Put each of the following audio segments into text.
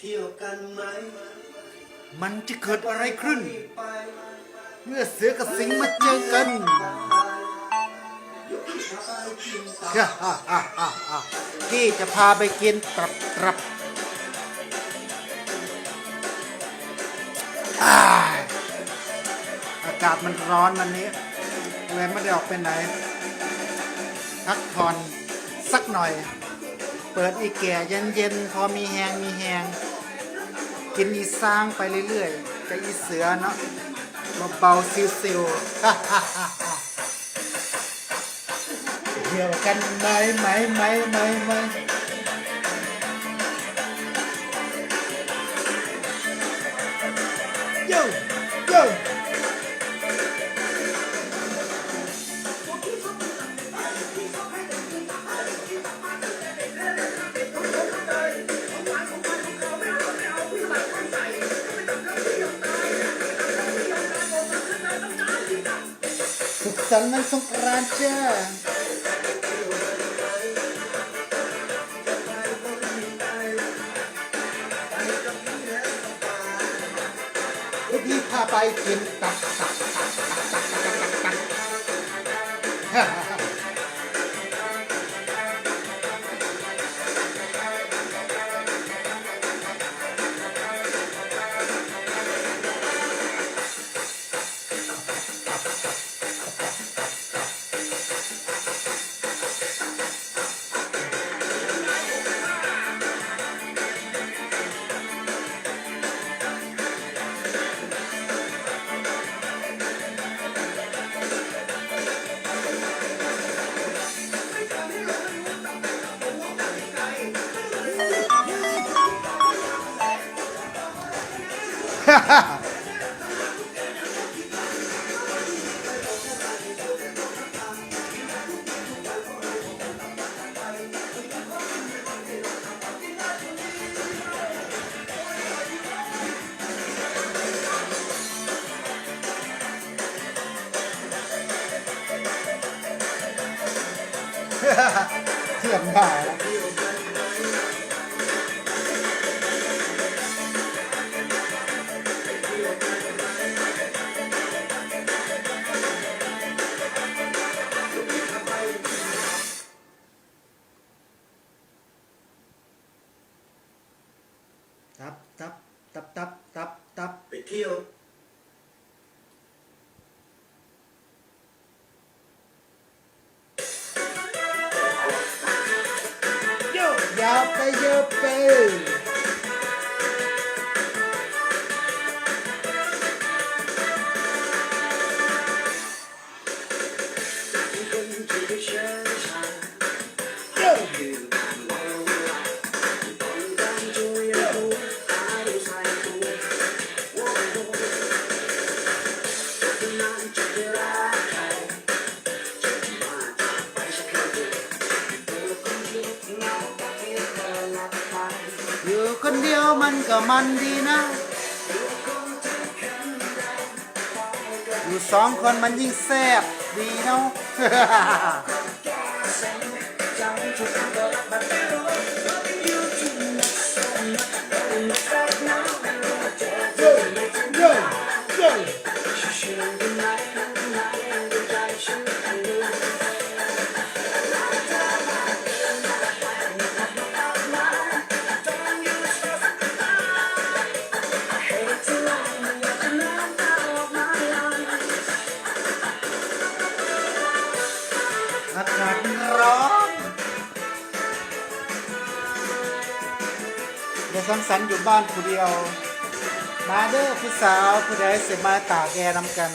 เที่ยวกันไหมมันจะเกิดอะไรขึ้นไปเมื่อเสือกับสิงห์มาเจอกันยกขาไปกินตับฮ่าฮ่าฮ่าฮ่าฮ่าพี่จะพาไปกินตับตับอ้ายอากาศมันร้อนวันนี้เลยไม่ได้ออกไปไหนพักผ่อนสักหน่อย เปิดอีแก่เย็นๆพอมีแหงมีแหงกินอีสร้างไปเรื่อยๆกับอีเสือเนาะเบาซิวๆฮ่าฮ่าฮ่าฮ่าเที่ยวกันไหมไหมไหมไหมไหมโย่โย่ รรค์มันสงกรานต์จ้าพี่พาไปกินตับตับตับตับตับตับ ฮ่าฮ่าเตับไป อยู่คนเดียวมันก็มันดีนะ อยู่สองคนมันยิ่งแซ่บดีเนาะ สังสรรค์อยู่บ้านผู้เดียว มาเด้อผู้สาวผู้ใดเสมาตากแอร์นำกัน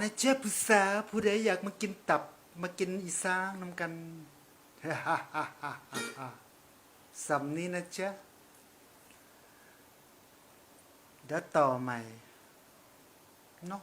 นะเจ้าผู้สาวผู้ใดอยากมากินตับ มากินอีสางนำกันสำนี้นะเจ้าเดี๋ยวต่อใหม่เนาะ